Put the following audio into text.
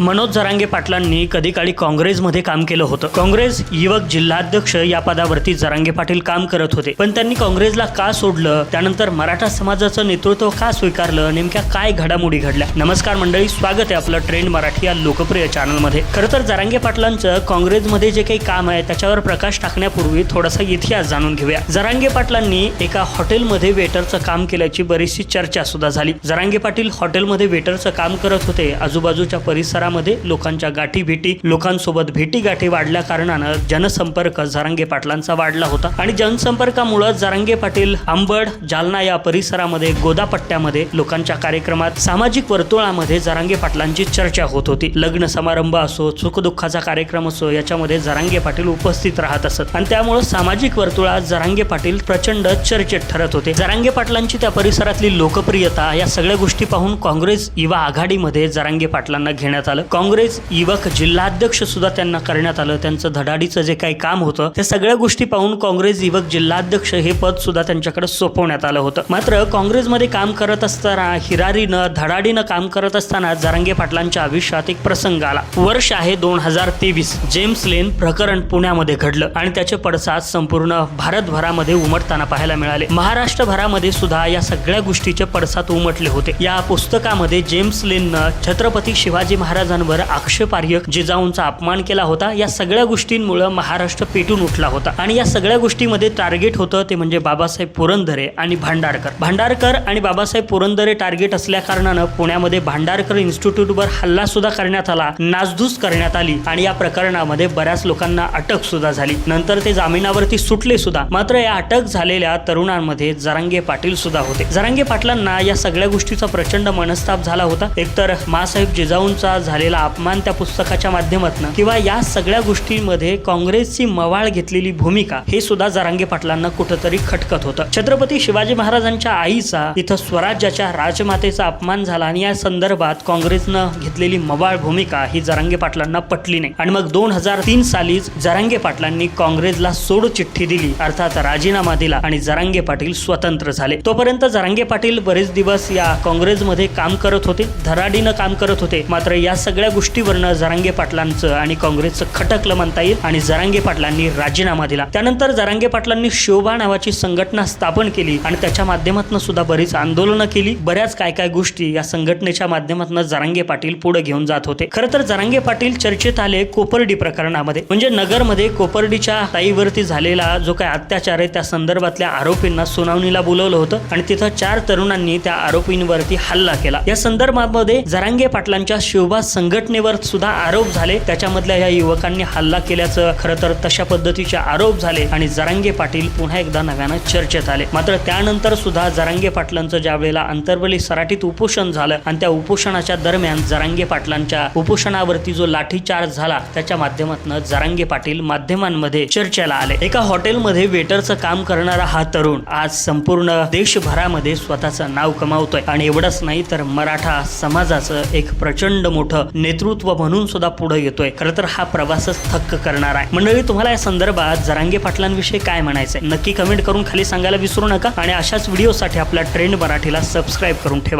मनोज जरांगे पाटलांनी कधी काळी काँग्रेसमध्ये काम केलं होतं. काँग्रेस युवक जिल्हाध्यक्ष या पदावरती जरांगे पाटील काम करत होते. पण त्यांनी काँग्रेसला का सोडलं? त्यानंतर मराठा समाजाचं नेतृत्व का स्वीकारलं? नेमक्या काय घडामोडी घडल्या? नमस्कार मंडळी स्वागत आहे आपलं ट्रेंड मराठी या लोकप्रिय चॅनलमध्ये. खरं तर जरांगे पाटलांचं काँग्रेसमध्ये जे काही काम आहे त्याच्यावर प्रकाश टाकण्यापूर्वी थोडासा इतिहास जाणून घेऊया. जरांगे पाटलांनी एका हॉटेलमध्ये वेटरचं काम केल्याची बरीचशी चर्चा सुद्धा झाली. जरांगे पाटील हॉटेलमध्ये वेटरचं काम करत होते. आजूबाजूच्या परिसरात काळामध्ये लोकांच्या गाठी भेटी लोकांसोबत भेटी गाठी वाढल्या कारणानं जनसंपर्क जरांगे पाटलांचा वाढला होता. आणि जनसंपर्कामुळे जरांगे पाटील आंबड जालना या परिसरामध्ये गोदापट्ट्यामध्ये लोकांच्या कार्यक्रमात सामाजिक वर्तुळामध्ये जरांगे पाटलांची चर्चा होत होती. लग्न समारंभ असो सुखदुःखाचा कार्यक्रम असो याच्यामध्ये जरांगे पाटील उपस्थित राहत असत. आणि त्यामुळे सामाजिक वर्तुळात जरांगे पाटील प्रचंड चर्चेत ठरत होते. जरांगे पाटलांची त्या परिसरातली लोकप्रियता या सगळ्या गोष्टी पाहून काँग्रेस युवा आघाडीमध्ये जरांगे पाटलांना घेण्यात आलं. काँग्रेस युवक जिल्हाध्यक्ष सुद्धा त्यांना करण्यात आलं. त्यांचं धडाडीचं जे काही काम होतं त्या सगळ्या गोष्टी पाहून काँग्रेस युवक जिल्हाध्यक्ष हे पद सुद्धा त्यांच्याकडे सोपवण्यात आलं होतं. मात्र काँग्रेसमध्ये काम करत असताना हिरारीनं धडाडीनं काम करत असताना जरांगे पाटलांच्या आयुष्यात एक प्रसंग आला. वर्ष आहे दोन हजार तेवीस. जेम्स लेन प्रकरण पुण्यामध्ये घडलं आणि त्याचे पडसाद संपूर्ण भारतभरामध्ये उमटताना पाहायला मिळाले. महाराष्ट्रभरामध्ये सुद्धा या सगळ्या गोष्टीचे पडसाद उमटले होते. या पुस्तकामध्ये जेम्स लेननं छत्रपती शिवाजी महाराज महाराजांवर आक्षेपार्ह जिजाऊंचा अपमान केला होता या सगळ्या गोष्टींमुळे महाराष्ट्र पेटून उठला होता. आणि या सगळ्या गोष्टीमध्ये टार्गेट होतं ते म्हणजे बाबासाहेब पुरंदरे आणि भांडारकर. भांडारकर आणि बाबासाहेब पुरंदरे टार्गेट असल्या कारणानं पुण्यामध्ये भांडारकर इन्स्टिट्यूटवर हल्ला सुद्धा करण्यात आला नासधूस करण्यात आली आणि या प्रकरणामध्ये बऱ्याच लोकांना अटक सुद्धा झाली. नंतर ते जामिनावरती सुटले सुद्धा मात्र या अटक झालेल्या तरुणांमध्ये जरांगे पाटील सुद्धा होते. जरांगे पाटलांना या सगळ्या गोष्टीचा प्रचंड मनस्ताप झाला होता. एकतर मासाहेब जिजाऊंचा झालेला अपमान त्या पुस्तकाच्या माध्यमातून किंवा या सगळ्या गोष्टींमध्ये काँग्रेसची मवाळ घेतलेली भूमिका हे सुद्धा जरांगे पाटलांना कुठंतरी खटकत होतं. छत्रपती शिवाजी महाराजांच्या आईचा इथं स्वराज्याच्या राजमातेचा अपमान झाला आणि या संदर्भात काँग्रेसनं घेतलेली मवाळ भूमिका ही जरांगे पाटलांना पटली नाही. आणि मग दोन हजार तीन सालीच जरांगे पाटलांनी काँग्रेसला सोड चिठ्ठी दिली अर्थात राजीनामा दिला आणि जरांगे पाटील स्वतंत्र झाले. तोपर्यंत जरांगे पाटील बरेच दिवस या काँग्रेसमध्ये काम करत होते धराडीनं काम करत होते. मात्र या सगळ्या गोष्टीवरनं जरांगे पाटलांचं आणि काँग्रेसचं खटकलं म्हणता येईल आणि जरांगे पाटलांनी राजीनामा दिला. त्यानंतर जरांगे पाटलांनी शोभा नावाची संघटना स्थापन केली आणि त्याच्या माध्यमातून सुद्धा बरीच आंदोलनं केली. बऱ्याच काय काय गोष्टी या संघटनेच्या माध्यमातून जरांगे पाटील पुढे घेऊन जात होते. खरं तर जरांगे पाटील चर्चेत आले कोपर्डी प्रकरणामध्ये. म्हणजे नगरमध्ये कोपर्डीच्या ताईवरती झालेला जो काय अत्याचार आहे त्या संदर्भातल्या आरोपींना सुनावणीला बोलवलं होतं आणि तिथं चार तरुणांनी त्या आरोपींवरती हल्ला केला. या संदर्भामध्ये जरांगे पाटलांच्या शोभा संघटनेवर सुद्धा आरोप झाले. त्याच्यामधल्या या युवकांनी हल्ला केल्याचं खरं तर तशा पद्धतीचे आरोप झाले आणि जरांगे पाटील पुन्हा एकदा नव्यानं चर्चेत आले. मात्र त्यानंतर सुद्धा जरांगे पाटलांचं ज्या वेळेला अंतर्वली सराटीत उपोषण झालं आणि त्या उपोषणाच्या दरम्यान जरांगे पाटलांच्या उपोषणावरती जो लाठीचार्ज झाला त्याच्या माध्यमातून जरांगे पाटील माध्यमांमध्ये चर्चेला आले. एका हॉटेलमध्ये वेटरचं काम करणारा हा तरुण आज संपूर्ण देशभरामध्ये स्वतःचं नाव कमावतोय. आणि एवढंच नाही तर मराठा समाजाचं एक प्रचंड मोठं नेतृत्व म्हणून सुद्धा पुढे येतोय. खरं तर हा प्रवासच थक्क करणार आहे. मंडळी तुम्हाला या संदर्भात जरांगे पाटलांविषयी काय म्हणायचंय? नक्की कमेंट करून खाली सांगायला विसरू नका आणि अशाच व्हिडिओसाठी आपल्या ट्रेंड मराठीला सबस्क्राईब करून ठेवा.